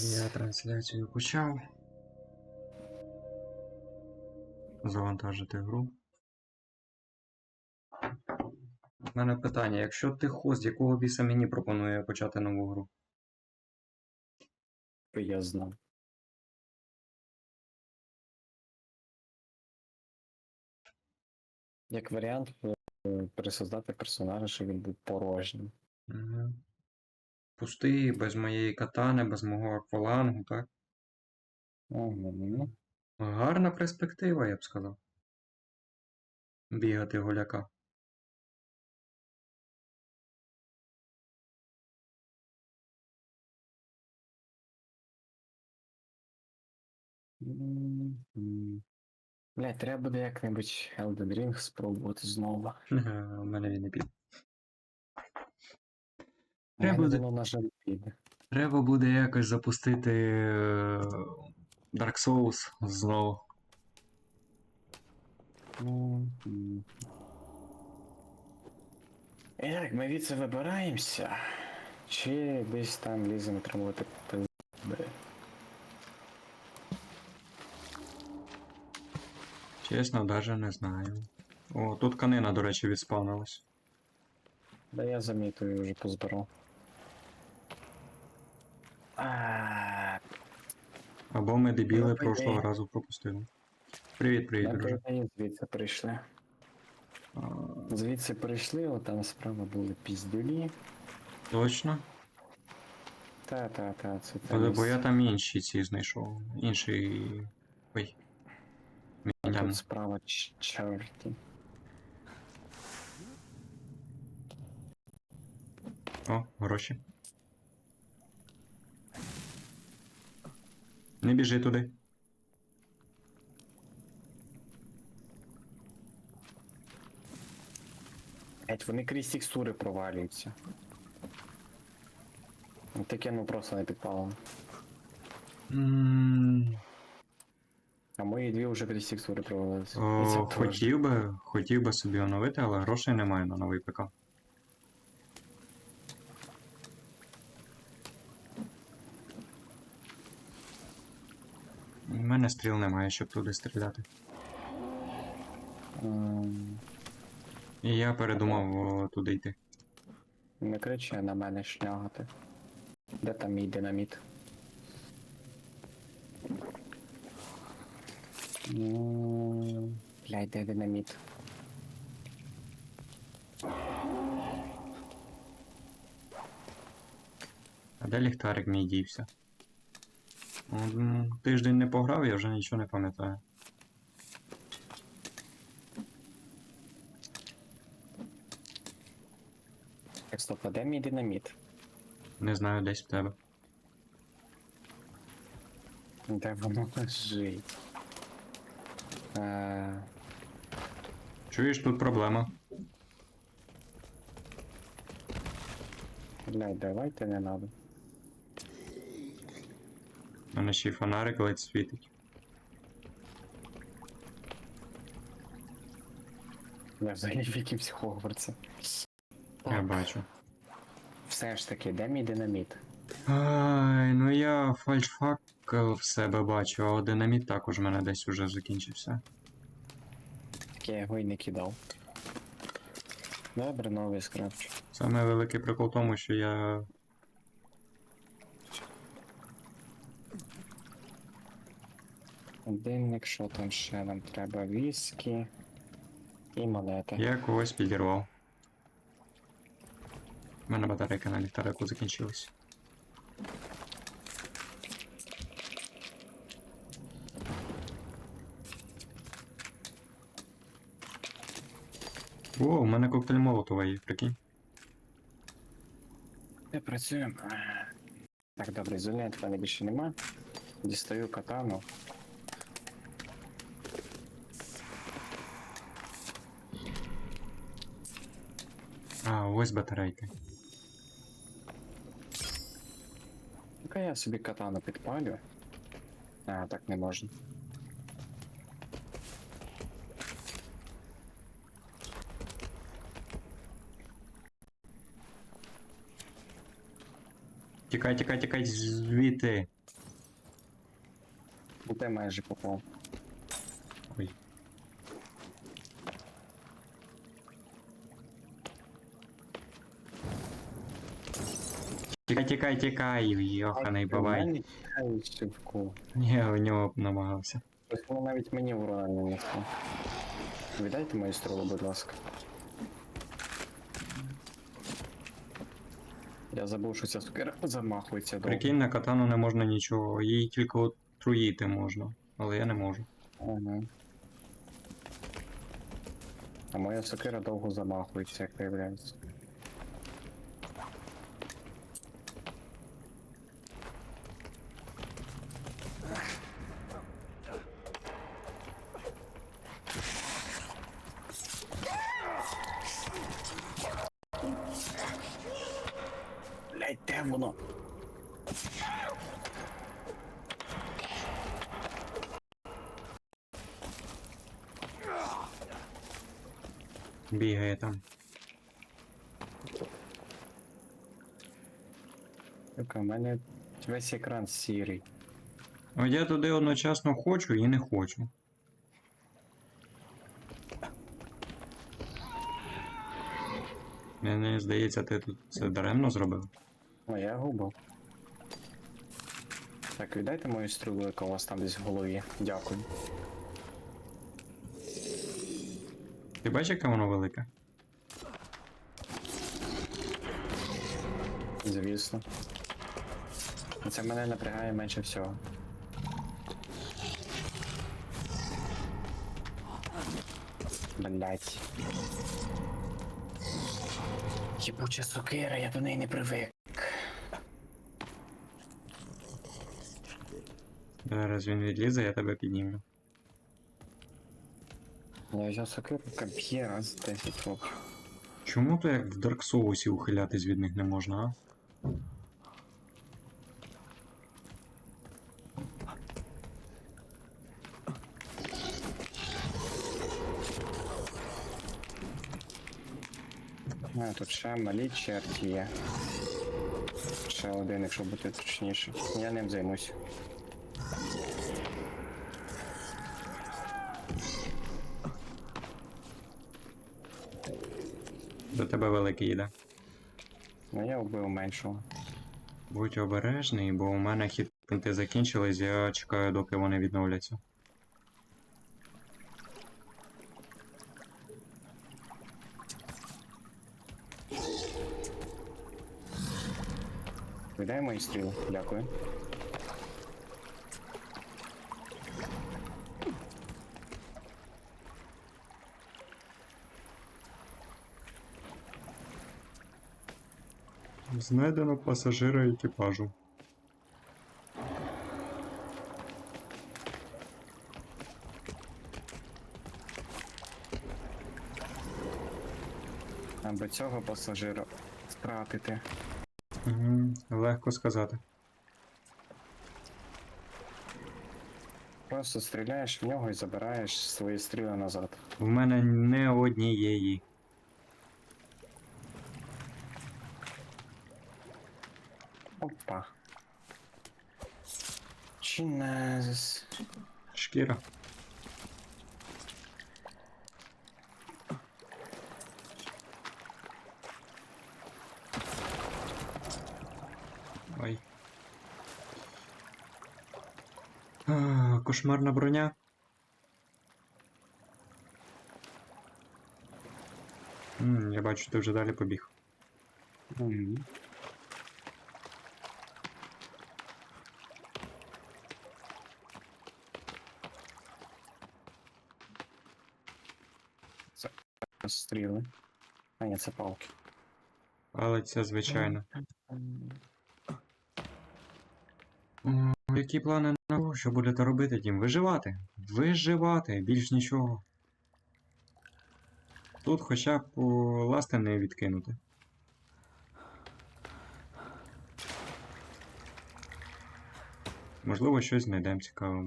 Я трансляцію почав. Завантажити гру. У мене питання: якщо ти хост, якого біса мені пропонує почати нову гру? Я знав. Як варіант, е, пересоздати персонажа, щоб він був порожнім. Угу. Пустий, без моєї катани, без мого аквалангу, так? Гарна перспектива, я б сказав. Бігати голяка. Блять, треба буде як-небудь Elden Ring спробувати знову. У мене він не піде. Треба буде- воно, на жаль. Треба буде якось запустити е, Dark Souls знову. Як ми від це вибираємося? Чи десь там ліземо тримувати пизди? Чесно, даже не знаю. О, тут канина, до речі, відспавнилась. Да я замітую вже позбирав. Або ми дебіли прошлого разу пропустили. Привіт, привіт, друже. звідси прийшли. Звідси прийшли, от там справа були піздюлі. точно? Та, та, та, це те Але бо я там інші ці знайшов. Інший. Ой. Мінян. Тут справа ч- чорті. О, гроші. Не біжи туди. Геть, вони крізь текстури провалюються. Ну, Таке ну просто не підпало. М, А мої дві вже крізь текстури провалилися. О, хотів би, хотів би собі оновити, але грошей немає на новий ПК. У мене стріл немає, щоб туди стріляти. М, І я передумав о, туди йти. Не кричи на мене шнягати. Де там мій динаміт? Ну, Блядь, де динаміт? А де ліхтарик мій дівся? М, Тиждень не пограв, я вже нічого не пам'ятаю. Так, стоп, а де мій динаміт? Не знаю, десь в тебе. Де воно лежить? Е, Чуєш, тут проблема. Блядь, давайте не надо. У мене ще й фонарик ледь світить. Я взагалі в якимсь Хогвартсі. Я бачу. Все ж таки, де мій динаміт? Ай, ну я фальшфакел в себе бачу, а динаміт також в мене десь уже закінчився. Так я його й не кидав. Добре, новий скрафчу. Саме великий прикол в тому, що я. Годинник, що там ще нам треба? Віскі і монети. Я когось підірвав. У мене батарейка на ліхтарику закінчилась. О, у мене коктейль Молотова є, прикинь. Ми працюємо. Так, добре, ізолянт в мене більше нема. Дістаю катану. А, ось батарейки. Ну-ка я собі катану підпалю. А, так не можна. Тікай, тікай, тікай звідти. Ну, Ти майже попав. Тікай, тікай, тікай, йоханий чай шибку. Ні, у нього намагався. Ось воно навіть мені урона не нанесло. Віддайте мою стрілу, будь ласка. Я забув, що ця сукера замахується довго. Прикинь, на катану не можна нічого, її тільки отруїти можна, але я не можу. Ага. А моя сокира довго замахується, як виявляється. Блять, де воно? Бігає там. Сука, у мене весь екран сірий. От я туди одночасно хочу і не хочу. Мені здається, ти тут це даремно зробив. О, я губив. Так, віддайте мою стрілу, яка у вас там десь в голові. Дякую. Ти бачиш, яке воно велике? Звісно. Це мене напрягає менше всього. Блять. Єбуча сокира, я до неї не привик. Зараз він відлізе, я тебе підніму. Я взяв сокиру, коп'є раз 10 років. Чому то як в Dark Souls ухилятись від них не можна, а? А, тут ще малі черті є. Ще один, якщо бути точніше. Я ним займусь. До тебе великий йде. Ну я вбив меншого. Будь обережний, бо у мене хіт-пункти закінчились, я чекаю, доки вони відновляться. Віддай мої стріли, дякую. Знайдено пасажира екіпажу. Аби цього пасажира втратити. Угу, легко сказати. Просто стріляєш в нього і забираєш свої стріли назад. В мене не однієї. Опа. Чинезис. Шкіра. Ой. А, кошмарна броня. М, я бачу, ти вже далі побіг. Це стріли. А ні, це палки. Палиця, звичайно. О, які плани що будете робити, Дім? Виживати. Виживати, більш нічого. Тут хоча б ласти не відкинути. Можливо, щось знайдемо цікаве.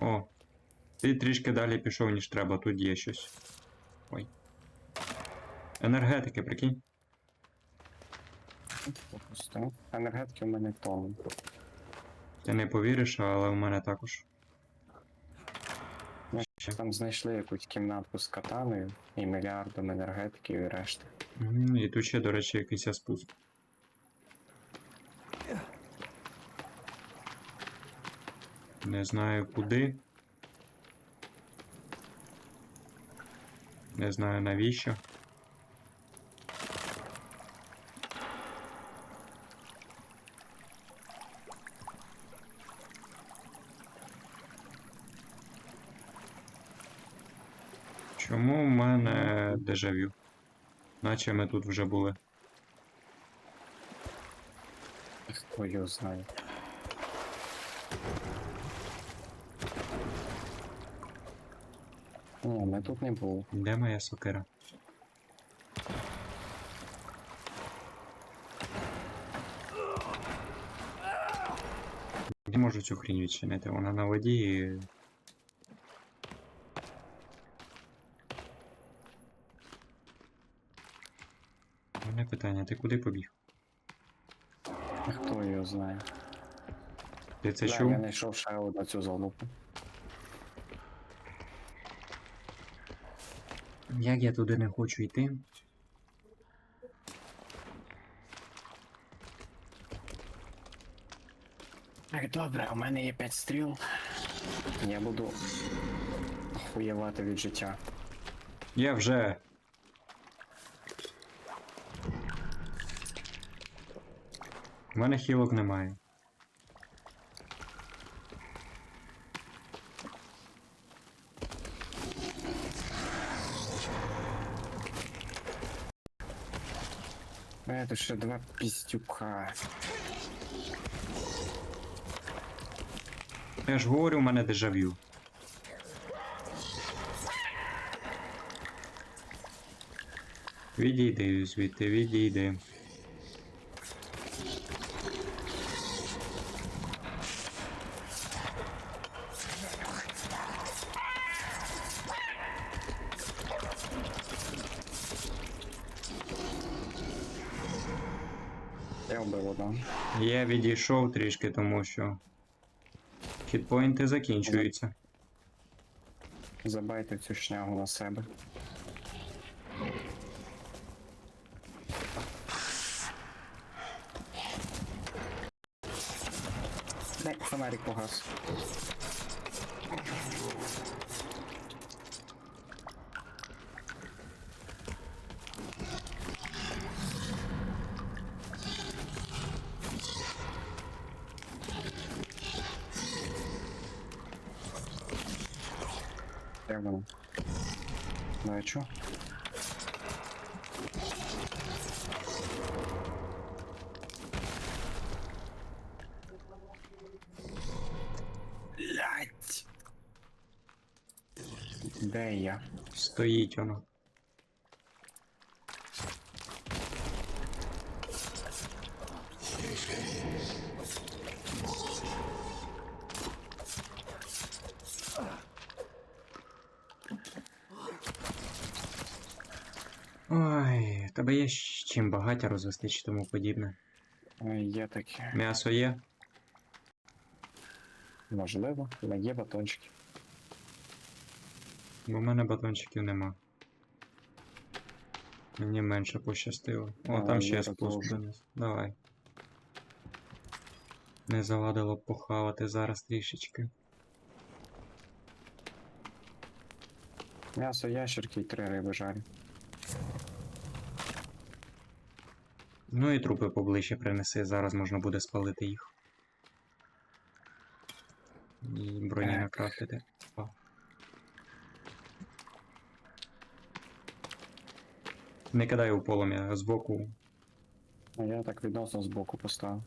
О, ти трішки далі пішов, ніж треба, тут є щось. Ой. Енергетики, прикинь. Пусто. Енергетики в мене тонн. Ти не повіриш, але у мене також. Ми ще там знайшли якусь кімнатку з катаною і мільярдом енергетиків і решти. М, І тут ще, до речі, якийсь спуск. Не знаю куди. Не знаю навіщо. Чому в мене дежавю? Наче ми тут вже були. Хто його знає. Ні, ми тут не був. Де моя сокира? Не можу цю хрінь відчинити, вона на воді і. Питання, ти куди побіг? Хто його знає. Ти це чув? Я знайшов ще одну цю залупу. Як я туди не хочу йти? Так, добре, у мене є 5 стріл. Я буду охуєвати від життя. Я вже. У мене хілок немає. Тут ще два піздюка. Я ж говорю, у мене дежавю. Відійди звідти, відійди. Я вбив одного. Я відійшов трішки, тому що хітпоінти закінчуються. Забайте цю шнягу на себе. Фонарик погас. Як воно? Ну? Блять. Де я? Стоїть воно. Ой, тебе є чим багаття розвести чи тому подібне. Ой, Є таке. М'ясо є? Можливо, але є батончики. Бо в мене батончиків нема. Мені менше пощастило. О, А, там ще спуск продовжу. Давай. Не завадило б похавати зараз трішечки. М'ясо ящерки і три риби жарю. Ну і трупи поближче принеси, зараз можна буде спалити їх. І броні накрафтити. Не кидай у полум'я збоку. А я так відносно збоку поставив.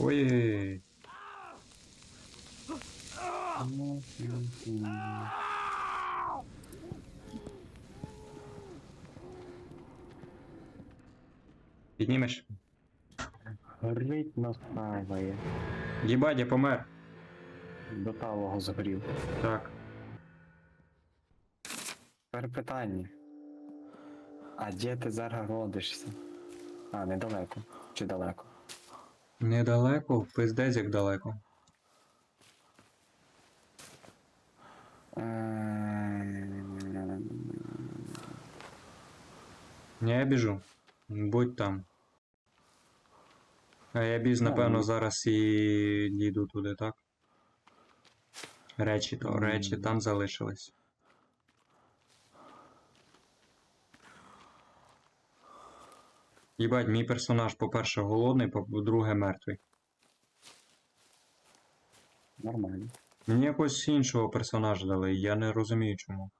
Ой. Піднімеш? Горить нас плаває. Єбать, я помер. до талого згорів. Так. Тепер питання. А де ти зараз родишся? А, недалеко. Чи далеко? Недалеко, пиздець як далеко. Ем, Я біжу. Будь там. А я біз, Ну, напевно, ну. зараз і дійду туди, так? Речі то, речі там залишились. Їбать, мій персонаж, по-перше, голодний, по-друге, мертвий. Нормально. Мені якогось іншого персонажа дали, я не розумію чому.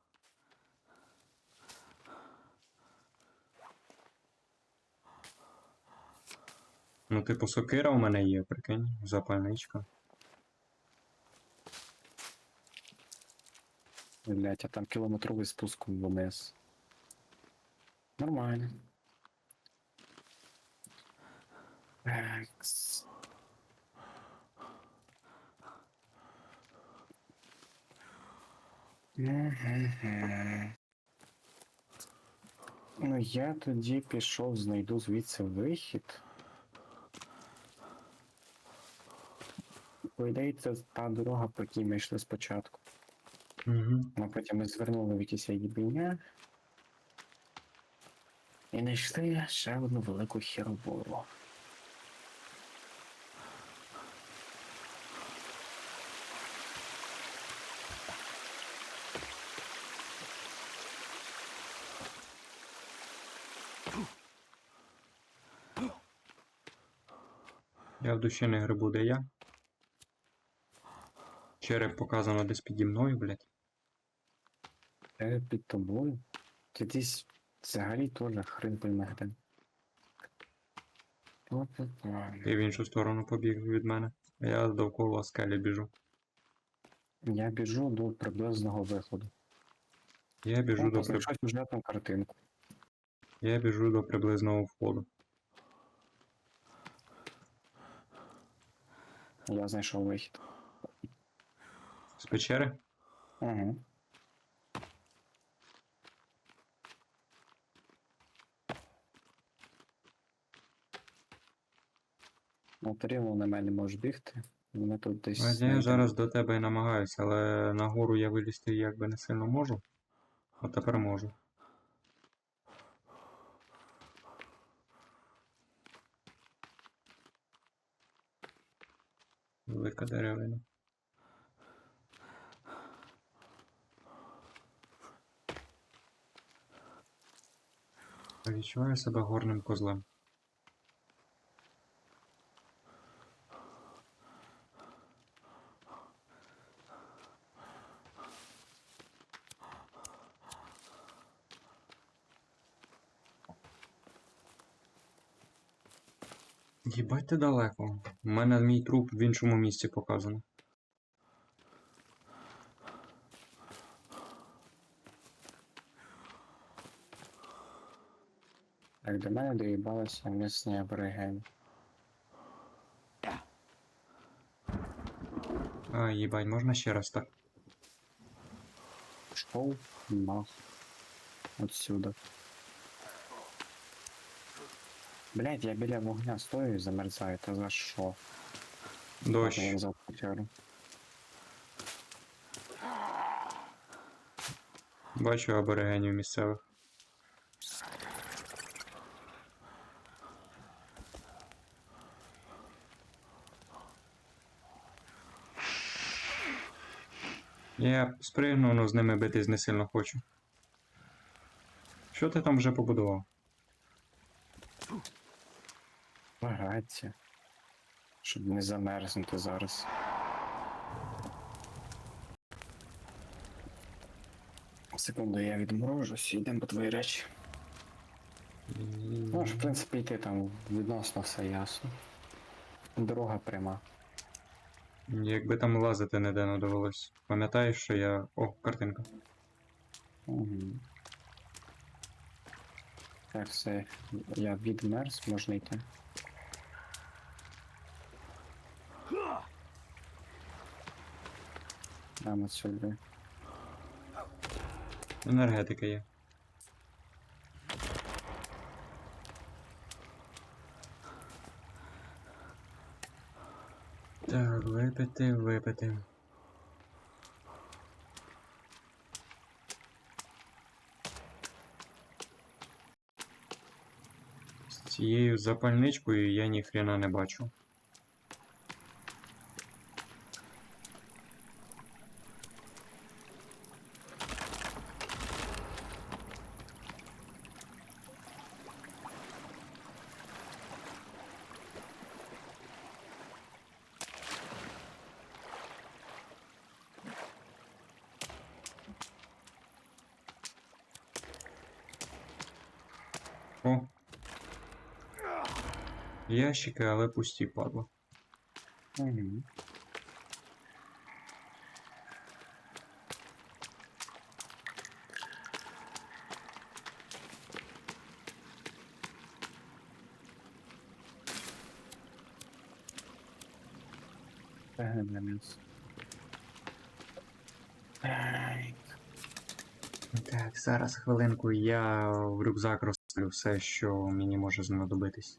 Ну, типу, сокира у мене є, прикинь, запальничка. Блять, а там кілометровий спуск вниз. Нормально. Екс. Ну, я тоді пішов, знайду звідси вихід. По ідеї, це та дорога, по якій ми йшли спочатку. Угу. А потім ми звернули в якісь їбіння. І знайшли ще одну велику херобору. Я в душі не грибу, де я. Череп показано десь піді мною, блядь. Е, під тобою. Ти десь взагалі теж хрен пойме де. Ти в іншу сторону побіг від мене. А я довкола скелі біжу. Я біжу до приблизного виходу. Я біжу до при... знайшов сюжетну картинку. Я біжу до приблизного входу. Я знайшов вихід. З печери? Угу. Ну, ти на мене можеш бігти. Вони тут десь. Я зараз до тебе і намагаюся, але нагору я вилізти якби не сильно можу. А тепер можу. Велика деревина. Відчуваю себе горним козлем. Їбать ти далеко. У мене мій труп в іншому місці показано. Так, до мене доїбалися місні аборигени. А, їбать, можна ще раз так? Пішов нах. Отсюда. Блять, я біля вогня стою і замерзаю, та за що? Дощ. Я взяв печеру. Бачу аборигенів місцевих. Я спригну, але з ними битись не сильно хочу. Що ти там вже побудував? Багаття. Щоб не замерзнути зараз. Секунду, я відморожусь і йдемо по твої речі. Можеш, в принципі, йти там відносно все ясно. Дорога пряма. Якби там лазити ніде не довелось. Пам'ятаєш, що я. О, картинка. Угу. Так, все. Я відмерз, можна йти. нам отсюди. Енергетика є. Так, випити, випити. З цією запальничкою я ніхрена не бачу. О. Ящики, але пусті, падло. Угу. Так, зараз хвилинку я в рюкзак розставлю все, що мені може знадобитись.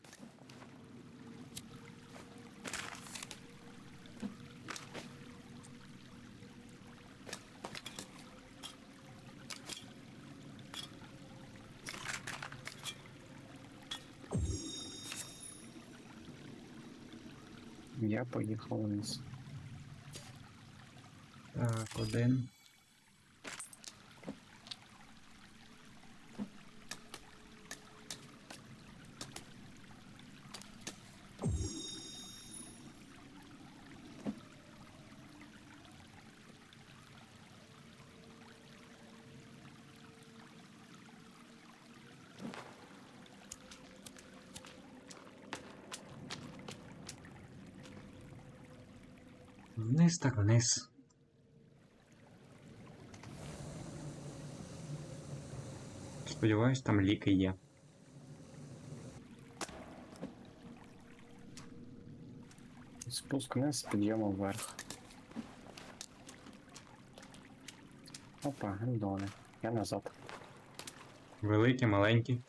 Я поїхав вниз. Так, один. Вниз так вниз. Сподіваюсь, там ліки є. Спуск вниз, підйому вверх. Опа, гандони. Я назад. Великі, маленькі.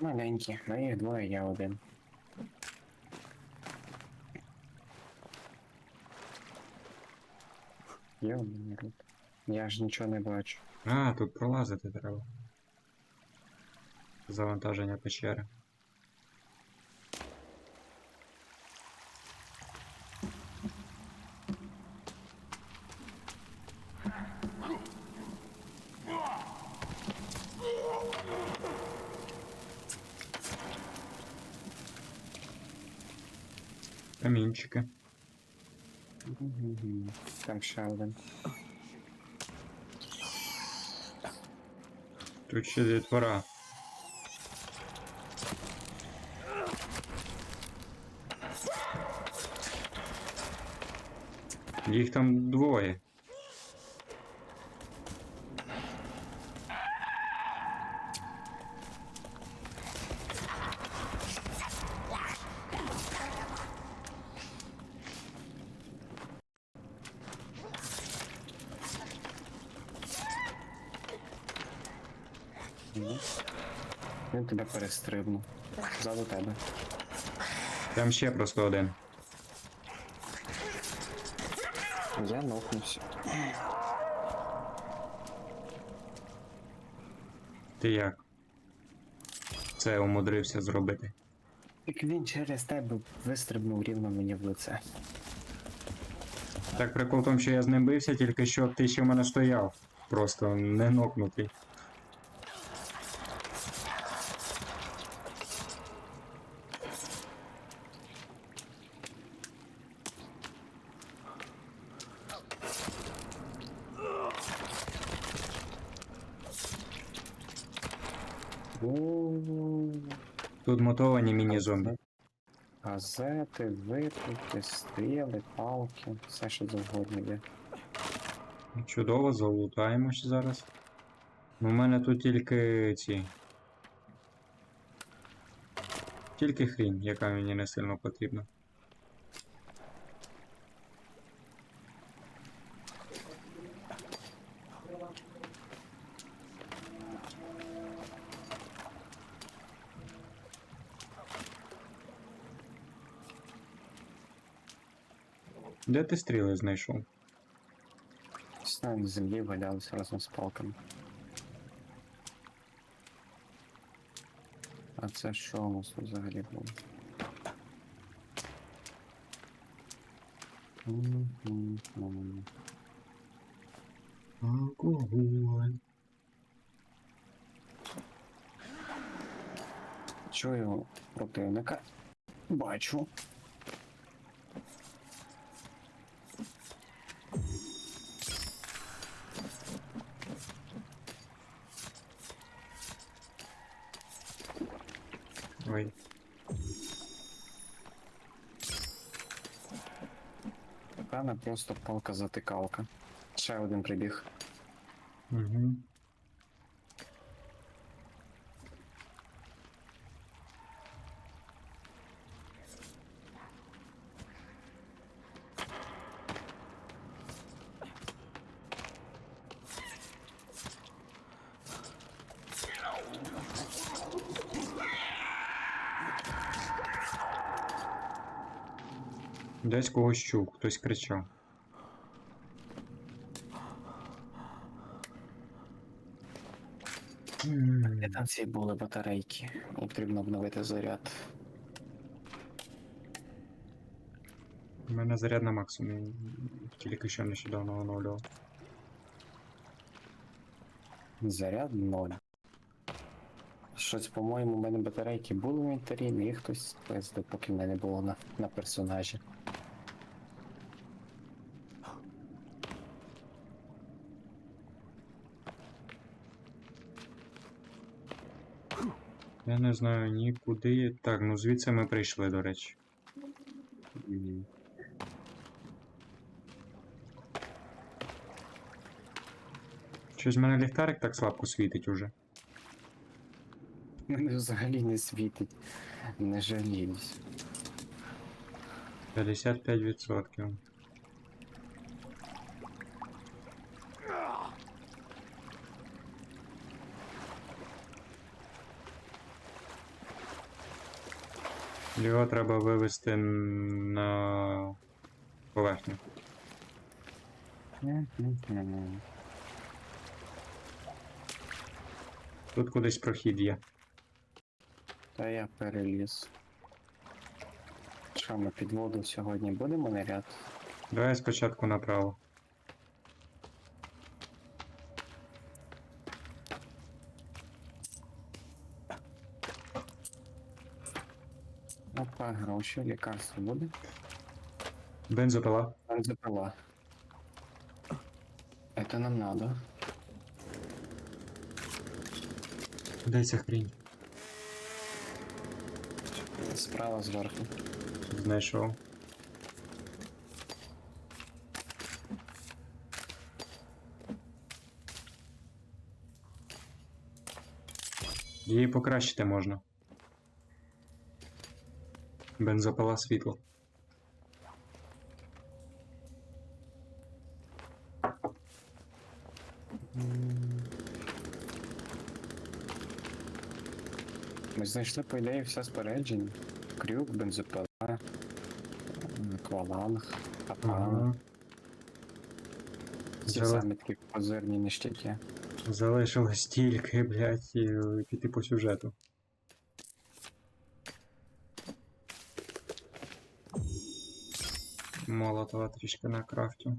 Маленькі, на їх двоє, я один. Йо, рот. Я ж нічого не бачу. А, тут пролазити треба. Завантаження печери. Там ще один. Тут ще дітвора. Їх там двоє. Ну. Він тебе перестрибнув. Ззаду тебе. Там ще просто один. Я нокнувся. Ти як? Це умудрився зробити. Так він через тебе вистрибнув рівно мені в лице. Так прикол в тому, що я з ним бився, тільки що ти ще в мене стояв. Просто не нокнутий. Газети, випуски, стріли, палки, все що завгодно є. Чудово, залутаємось зараз. У мене тут тільки ці. Тільки хрінь, яка мені не сильно потрібна. Де ти стріли знайшов? На землі валялися разом з палками. А це що у нас взагалі було? Алкоголь. Чую противника. Бачу. Просто палка-затикалка. Ще один прибіг. Угу. Десь когось чув, хтось кричав. Де там ці були батарейки? Потрібно обновити заряд. У мене заряд на максимум. Тільки що нещодавно оновлював. Заряд ноль. Щось, по-моєму, у мене батарейки були в інвентарі, їх хтось пиздив, поки в мене було на, на персонажі. Я не знаю нікуди. Так, ну звідси ми прийшли, до речі. Щось в мене ліхтарик так слабко світить уже. Мене взагалі не світить. Не жаліюсь. 55%. Його треба вивести на поверхню. Тут кудись прохід є. Та я переліз. Що ми під воду сьогодні будемо наряд? Давай спочатку направо. Опа, гроші, лікарство буде. Бензопила. Бензопила. Это нам надо. Дай ця хрінь. Справа зверху. Знайшов. Її покращити можна. Бензопила світло. Ми знайшли, по ідеї, все спорядження. Крюк, бензопила, акваланг, апан. Ага. Ці Зала- самі такі позирні ништяки. Залишилось тільки, блядь, піти по сюжету. Молотова трішки на крафтю.